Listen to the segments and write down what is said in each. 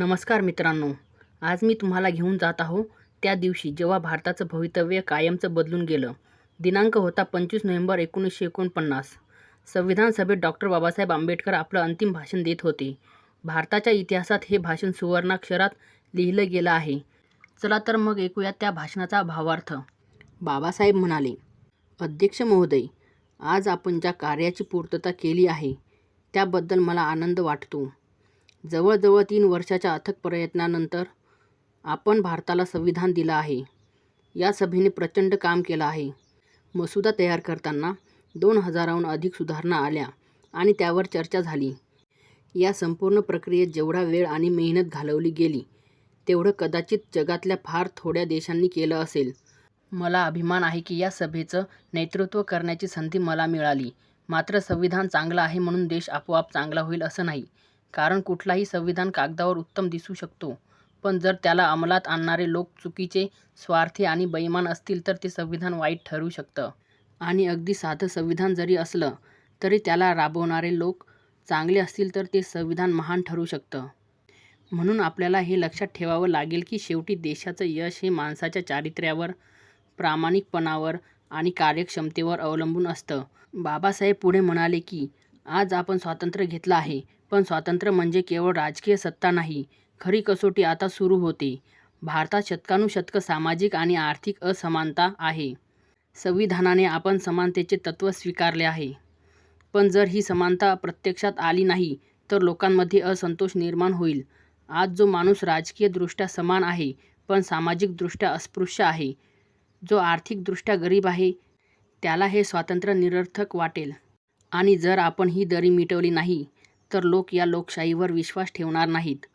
नमस्कार मित्रांनो आज मी तुम्हाला घेऊन जात आहो त्या दिवशी जेव्हा भारताचं भवितव्य कायमचं बदलून गेलं. दिनांक होता पंचवीस नोव्हेंबर एकोणीसशे एकोणपन्नास. संविधान सभेत डॉक्टर बाबासाहेब आंबेडकर आपलं अंतिम भाषण देत होते. भारताच्या इतिहासात हे भाषण सुवर्णाक्षरात लिहिलं गेलं आहे. चला तर मग ऐकूया त्या भाषणाचा भावार्थ. बाबासाहेब म्हणाले अध्यक्ष महोदय आज आपण ज्या कार्याची पूर्तता केली आहे त्याबद्दल मला आनंद वाटतो. जवळजवळ तीन वर्षाच्या अथक प्रयत्नानंतर आपण भारताला संविधान दिलं आहे. या सभेने प्रचंड काम केलं आहे. मसुदा तयार करताना दोन हजाराहून अधिक सुधारणा आल्या आणि त्यावर चर्चा झाली. या संपूर्ण प्रक्रियेत जेवढा वेळ आणि मेहनत घालवली गेली तेवढं कदाचित जगातल्या फार थोड्या देशांनी केलं असेल. मला अभिमान आहे की या सभेचं नेतृत्व करण्याची संधी मला मिळाली. मात्र संविधान चांगलं आहे म्हणून देश आपोआप चांगला होईल असं नाही. कारण कुठलाही संविधान कागदावर उत्तम दिसू शकतो. पण जर त्याला अंमलात आणणारे लोक चुकीचे स्वार्थी आणि बेईमान असतील तर ते संविधान वाईट ठरू शकतं. आणि अगदी साधं संविधान जरी असलं तरी त्याला राबवणारे लोक चांगले असतील तर ते संविधान महान ठरू शकतं. म्हणून आपल्याला हे लक्षात ठेवावं लागेल की शेवटी देशाचं यश हे माणसाच्या चारित्र्यावर प्रामाणिकपणावर आणि कार्यक्षमतेवर अवलंबून असतं. बाबासाहेब पुढे म्हणाले की आज आपण स्वातंत्र्य घेतलं आहे. पण स्वातंत्र्य म्हणजे केवळ राजकीय सत्ता नाही. खरी कसोटी आता सुरू होते. भारतात शतकानुशतकं सामाजिक आणि आर्थिक असमानता आहे. संविधानाने आपण समानतेचे तत्त्व स्वीकारले आहे. पण जर ही समानता प्रत्यक्षात आली नाही तर लोकांमध्ये असंतोष निर्माण होईल. आज जो माणूस राजकीयदृष्ट्या समान आहे पण सामाजिकदृष्ट्या अस्पृश्य आहे जो आर्थिकदृष्ट्या गरीब आहे त्याला हे स्वातंत्र्य निरर्थक वाटेल. आणि जर आपण ही दरी मिटवली नाही तर लोक या लोकशाहीवर विश्वास ठेवणार नाहीत.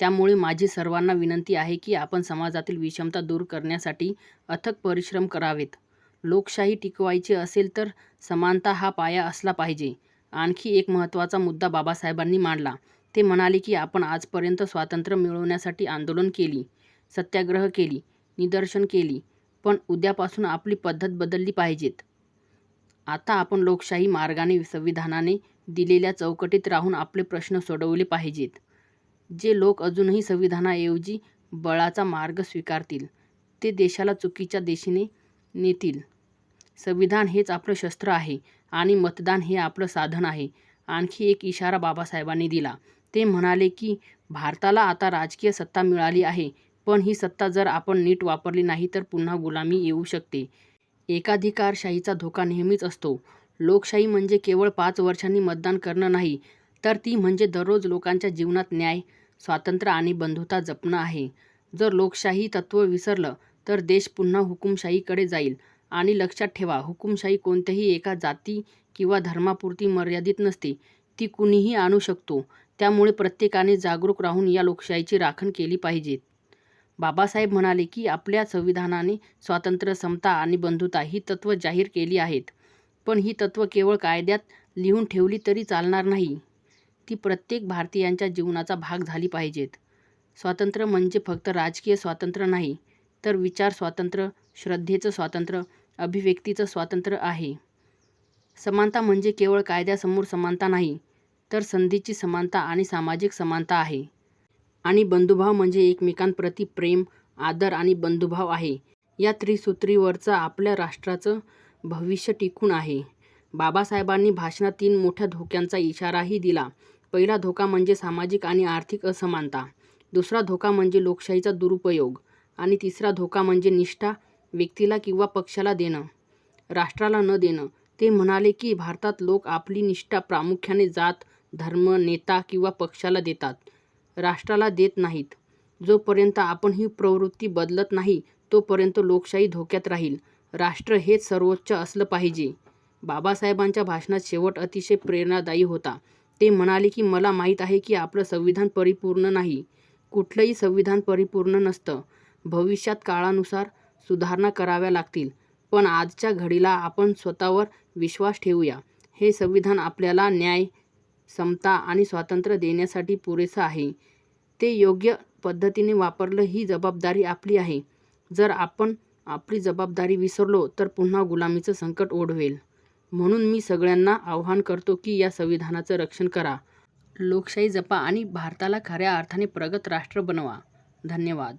त्यामुळे माझी सर्वांना विनंती आहे की आपण समाजातील विषमता दूर करण्यासाठी अथक परिश्रम करावेत. लोकशाही टिकवायची असेल तर समानता हा पाया असला पाहिजे. आणखी एक महत्त्वाचा मुद्दा बाबासाहेबांनी मांडला. ते म्हणाले की आपण आजपर्यंत स्वातंत्र्य मिळवण्यासाठी आंदोलन केली सत्याग्रह केली निदर्शन केली पण उद्यापासून आपली पद्धत बदलली पाहिजेत. आता आपण लोकशाही मार्गाने संविधानाने दिलेल्या चौकटीत राहून आपले प्रश्न सोडवले पाहिजेत. जे लोक अजूनही संविधानाऐवजी बळाचा मार्ग स्वीकारतील ते देशाला चुकीच्या दिशेने नेतील. संविधान हेच आपलं शस्त्र आहे आणि मतदान हे आपलं साधन आहे आणखी एक इशारा बाबासाहेबांनी दिला. ते म्हणाले की भारताला आता राजकीय सत्ता मिळाली आहे पण ही सत्ता जर आपण नीट वापरली नाही तर पुन्हा गुलामी येऊ शकते. एकाधिकारशाहीचा धोका नेहमीच असतो. लोकशाही म्हणजे केवळ पाच वर्षांनी मतदान करणं नाही तर ती म्हणजे दररोज लोकांच्या जीवनात न्याय स्वातंत्र्य आणि बंधुता जपणं आहे. जर लोकशाही तत्त्व विसरलं तर देश पुन्हा हुकुमशाहीकडे जाईल. आणि लक्षात ठेवा हुकुमशाही कोणत्याही एका जाती किंवा धर्मापुरती मर्यादित नसते. ती कुणीही आणू शकतो. त्यामुळे प्रत्येकाने जागरूक राहून या लोकशाहीची राखण केली पाहिजेत. बाबासाहेब म्हणाले की आपल्या संविधानाने स्वातंत्र्य समता आणि बंधुता ही तत्त्व जाहीर केली आहेत. पण ही तत्त्व केवळ कायद्यात लिहून ठेवली तरी चालणार नाही. ती प्रत्येक भारतीयांच्या जीवनाचा भाग झाली पाहिजेत. स्वातंत्र्य म्हणजे फक्त राजकीय स्वातंत्र्य नाही तर विचार स्वातंत्र्य श्रद्धेचं स्वातंत्र्य अभिव्यक्तीचं स्वातंत्र्य आहे. समानता म्हणजे केवळ कायद्यासमोर समानता नाही तर संधीची समानता आणि सामाजिक समानता आहे. आणि बंधुभाव म्हणजे एकमेकांप्रती प्रेम आदर आणि बंधुभाव आहे. या त्रिसूत्रीवरचं आपल्या राष्ट्राचं भविष्य टिकून आहे. बाबासाहेबांनी भाषणात तीन मोठ्या धोक्यांचा इशाराही दिला. पहिला धोका म्हणजे सामाजिक आणि आर्थिक असमानता. दुसरा धोका म्हणजे लोकशाहीचा दुरुपयोग. आणि तिसरा धोका म्हणजे निष्ठा व्यक्तीला किंवा पक्षाला देणं. राष्ट्राला न देणं. ते म्हणाले की भारतात लोक आपली निष्ठा प्रामुख्याने जात धर्म नेता किंवा पक्षाला देतात. राष्ट्राला देत नाहीत. जोपर्यंत आपण ही प्रवृत्ती बदलत नाही तोपर्यंत लोकशाही धोक्यात राहील. राष्ट्र हेच सर्वोच्च असलं पाहिजे. बाबासाहेबांच्या भाषणात शेवट अतिशय प्रेरणादायी होता. ते म्हणाले की मला माहीत आहे की आपलं संविधान परिपूर्ण नाही. कुठलंही संविधान परिपूर्ण नसतं. भविष्यात काळानुसार सुधारणा कराव्या लागतील. पण आजच्या घडीला आपण स्वतःवर विश्वास ठेवूया. हे संविधान आपल्याला न्याय समता आणि स्वातंत्र्य देण्यासाठी पुरेसं आहे. ते योग्य पद्धतीने वापरलं ही जबाबदारी आपली आहे. जर आपण आपली जबाबदारी विसरलो तर पुन्हा गुलामीचं संकट ओढवेल. म्हणून मी सगळ्यांना आवाहन करतो की या संविधानाचं रक्षण करा. लोकशाही जपा आणि भारताला खऱ्या अर्थाने प्रगत राष्ट्र बनवा. धन्यवाद.